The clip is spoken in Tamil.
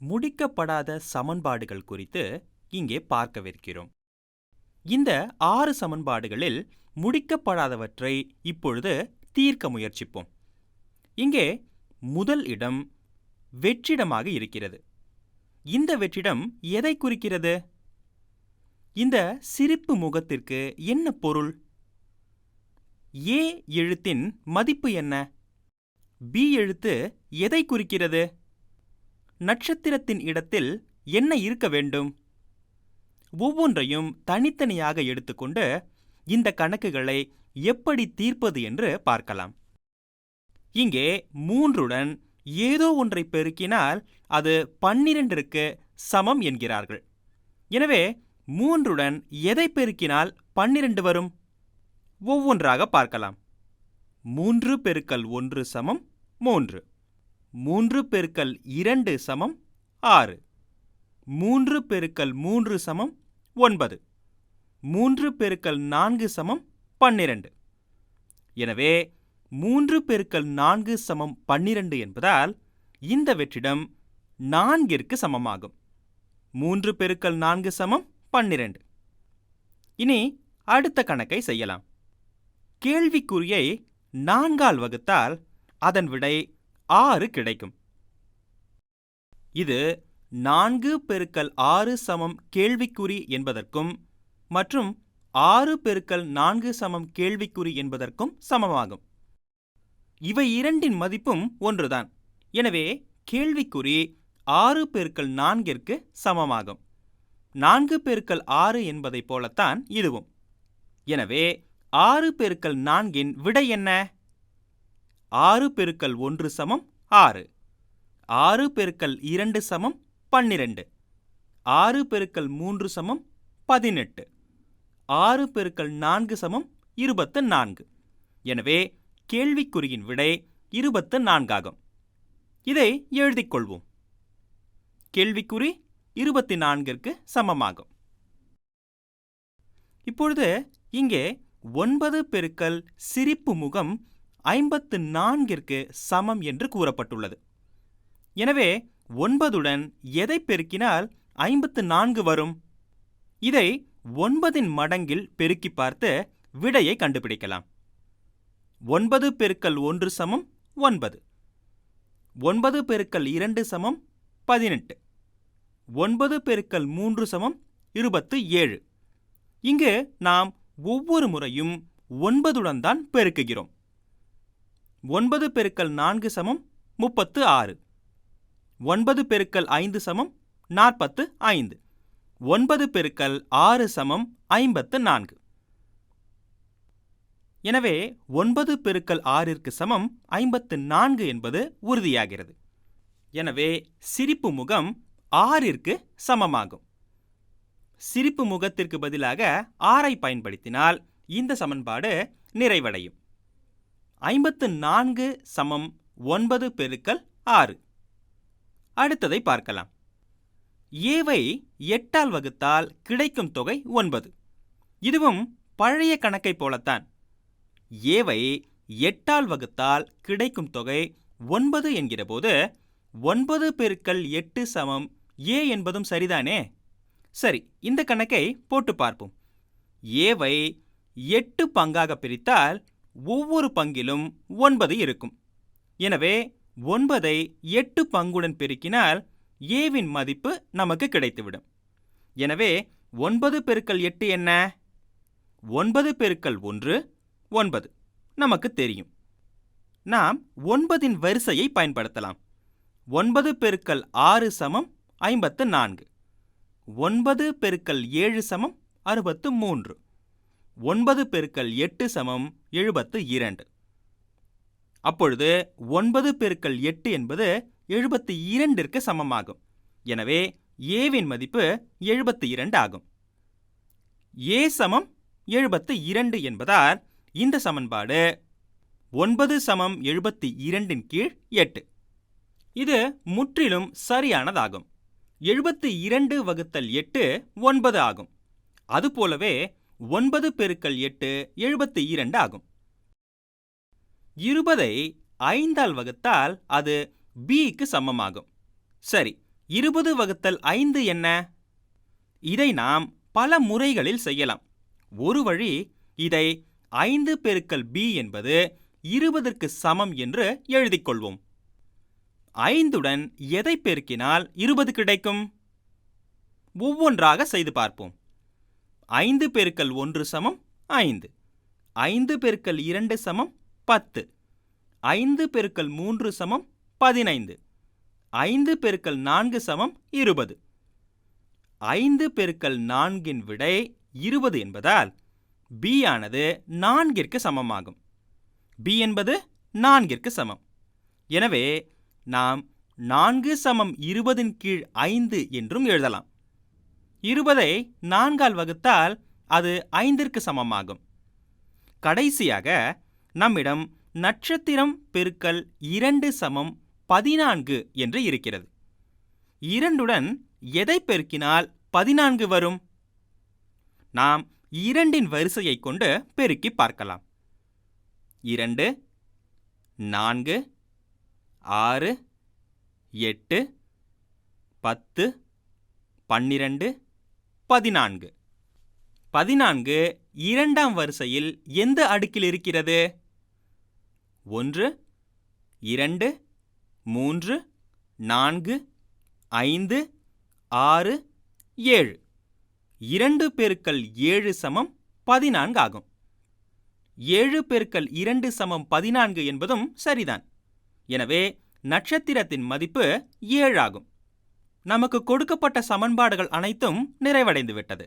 முடிக்கப்படாத சமன்பாடுகள் குறித்து இங்கே பார்க்கவிருக்கிறோம். இந்த ஆறு சமன்பாடுகளில் முடிக்கப்படாதவற்றை இப்பொழுது தீர்க்க முயற்சிப்போம். இங்கே முதல் இடம் வெற்றிடமாக இருக்கிறது. இந்த வெற்றிடம் எதை குறிக்கிறது? இந்த சிரிப்பு முகத்திற்கு என்ன பொருள்? ஏ எழுத்தின் மதிப்பு என்ன? பி எழுத்து எதை குறிக்கிறது? நட்சத்திரத்தின் இடத்தில் என்ன இருக்க வேண்டும்? ஒவ்வொன்றையும் தனித்தனியாக எடுத்துக்கொண்டு இந்த கணக்குகளை எப்படி தீர்ப்பது என்று பார்க்கலாம். இங்கே மூன்றுடன் ஏதோ ஒன்றை பெருக்கினால் அது பன்னிரண்டிற்கு சமம் என்கிறார்கள். எனவே மூன்றுடன் எதை பெருக்கினால் பன்னிரண்டு வரும்? ஒவ்வொன்றாக பார்க்கலாம். மூன்று பெருக்கல் ஒன்று சமம் மூன்று. மூன்று பெருக்கல் இரண்டு சமம் ஆறு. மூன்று பெருக்கல் மூன்று சமம் ஒன்பது. மூன்று பெருக்கல் நான்கு சமம் பன்னிரண்டு. எனவே மூன்று பெருக்கல் நான்கு சமம் பன்னிரண்டு என்பதால் இந்த வெற்றிடம் நான்கிற்கு சமமாகும். மூன்று பெருக்கல் நான்கு சமம் பன்னிரண்டு. இனி அடுத்த கணக்கை செய்யலாம். கேள்விக்குறியை நான்கால் வகுத்தால் அதன் விடை ஆறு கிடைக்கும். இது நான்கு பெருக்கல் ஆறு சமம் கேள்விக்குறி என்பதற்கும் மற்றும் ஆறு பெருக்கல் நான்கு சமம் கேள்விக்குறி என்பதற்கும் சமமாகும். இவை இரண்டின் மதிப்பும் ஒன்றுதான். எனவே கேள்விக்குறி ஆறு பெருக்கல் நான்கிற்கு சமமாகும். நான்கு பெருக்கல் ஆறு என்பதைப் போலத்தான் இதுவும். எனவே ஆறு பெருக்கல் நான்கின் விடை என்ன? ஆறு பெருக்கல் ஒன்று சமம் ஆறு. ஆறு பெருக்கல் இரண்டு சமம் பன்னிரண்டு. ஆறு பெருக்கல் மூன்று சமம் பதினெட்டு. ஆறு பெருக்கல் நான்கு சமம் இருபத்து நான்கு. எனவே கேள்விக்குறியின் விடை இருபத்து நான்காகும். இதை எழுதிக் கொள்வோம். கேள்விக்குறி இருபத்தி நான்கிற்கு சமமாகும். இப்பொழுது இங்கே ஒன்பது பெருக்கல் சிரிப்பு முகம் ஐம்பத்து நான்கிற்கு சமம் என்று கூறப்பட்டுள்ளது. எனவே ஒன்பதுடன் எதை பெருக்கினால் ஐம்பத்து நான்கு வரும்? இதை ஒன்பதின் மடங்கில் பெருக்கி பார்த்து விடையை கண்டுபிடிக்கலாம். ஒன்பது பெருக்கல் ஒன்று சமம் ஒன்பது. ஒன்பது பெருக்கல் இரண்டு சமம் பதினெட்டு. ஒன்பது பெருக்கல் மூன்று சமம் இருபத்து ஏழு. இங்கு நாம் ஒவ்வொரு முறையும் ஒன்பதுடன் தான் பெருக்குகிறோம். ஒன்பது பெருக்கல் நான்கு சமம் முப்பத்து ஆறு. ஒன்பது பெருக்கல் ஐந்து சமம் நாற்பத்து ஐந்து. ஒன்பது பெருக்கல் ஆறு சமம் ஐம்பத்து நான்கு. எனவே ஒன்பது பெருக்கல் ஆறிற்கு சமம் ஐம்பத்து நான்கு என்பது உறுதியாகிறது. எனவே சிரிப்பு முகம் ஆறிற்கு சமமாகும். சிரிப்பு முகத்திற்கு பதிலாக ஆறை பயன்படுத்தினால் இந்த சமன்பாடு நிறைவடையும். ஐம்பத்து நான்கு சமம் ஒன்பது பெருக்கல் ஆறு. அடுத்ததை பார்க்கலாம். ஏவை எட்டால் வகுத்தால் கிடைக்கும் தொகை ஒன்பது. இதுவும் பழைய கணக்கைப் போலத்தான். ஏவை எட்டால் வகுத்தால் கிடைக்கும் தொகை ஒன்பது என்கிறபோது ஒன்பது பெருக்கல் எட்டு சமம் ஏ என்பதும் சரிதானே? சரி இந்த கணக்கை போட்டு பார்ப்போம். ஏவை எட்டு பங்காக பிரித்தால் ஒவ்வொரு பங்கிலும் ஒன்பது இருக்கும். எனவே ஒன்பதை எட்டு பங்குடன் பெருக்கினால் ஏவின் மதிப்பு நமக்கு கிடைத்துவிடும். எனவே ஒன்பது பெருக்கல் எட்டு என்ன? ஒன்பது பெருக்கல் ஒன்று ஒன்பது. நமக்கு தெரியும். நாம் ஒன்பதின் வரிசையை பயன்படுத்தலாம். ஒன்பது பெருக்கல் ஆறு சமம் ஐம்பத்து நான்கு. ஒன்பது பெருக்கல் ஏழு சமம் அறுபத்து மூன்று. ஒன்பது பெருக்கல் எட்டு சமம் எழுபத்து இரண்டு. அப்பொழுது ஒன்பது பெருக்கல் எட்டு என்பது எழுபத்து இரண்டிற்கு சமமாகும். எனவே ஏவின் மதிப்பு எழுபத்து இரண்டு ஆகும். ஏ சமம் எழுபத்து இரண்டு என்பதால் இந்த சமன்பாடு ஒன்பது சமம் எழுபத்தி இரண்டின் கீழ் எட்டு. இது முற்றிலும் சரியானதாகும். எழுபத்தி இரண்டு வகுத்தல் எட்டு ஒன்பது ஆகும். அதுபோலவே ஒன்பது பெருக்கல் எட்டு எழுபத்தி இரண்டு ஆகும். இருபதை ஐந்தால் வகுத்தால் அது பிக்கு சமமாகும். சரி இருபது வகுத்தல் ஐந்து என்ன? இதை நாம் பல முறைகளில் செய்யலாம். ஒரு வழி இதை ஐந்து பெருக்கல் பி என்பது இருபதற்கு சமம் என்று எழுதிக் கொள்வோம். ஐந்துடன் எதை பெருக்கினால் இருபது கிடைக்கும்? ஒவ்வொன்றாக செய்து பார்ப்போம். ஐந்து பெருக்கல் ஒன்று சமம் ஐந்து. ஐந்து பெருக்கல் இரண்டு சமம் பத்து. ஐந்து பெருக்கல் மூன்று சமம் பதினைந்து. ஐந்து பெருக்கல் நான்கு சமம் இருபது. ஐந்து பெருக்கல் நான்கின் விடை இருபது என்பதால் பி ஆனது நான்கிற்கு சமமாகும். பி என்பது நான்கிற்கு சமம். எனவே நாம் நான்கு சமம் இருபதின் கீழ் ஐந்து என்றும் எழுதலாம். இருபதை நான்கால் வகுத்தால் அது ஐந்திற்கு சமமாகும். கடைசியாக நம்மிடம் நட்சத்திரம் பெருக்கல் இரண்டு சமம் பதினான்கு என்று இருக்கிறது. இரண்டுடன் எதை பெருக்கினால் பதினான்கு வரும்? நாம் இரண்டின் வரிசையை கொண்டு பெருக்கி பார்க்கலாம். இரண்டு நான்கு ஆறு எட்டு பத்து பன்னிரண்டு பதினான்கு. பதினான்கு இரண்டாம் வரிசையில் எந்த அடுக்கில் இருக்கிறது? ஒன்று இரண்டு மூன்று நான்கு ஐந்து ஆறு ஏழு. இரண்டு பெருக்கல் ஏழு சமம் பதினான்கு ஆகும். ஏழு பெருக்கல் இரண்டு சமம் பதினான்கு என்பதும் சரிதான். எனவே நட்சத்திரத்தின் மதிப்பு ஏழாகும் நமக்கு கொடுக்கப்பட்ட சமன்பாடுகள் அனைத்தும் நிறைவடைந்து விட்டது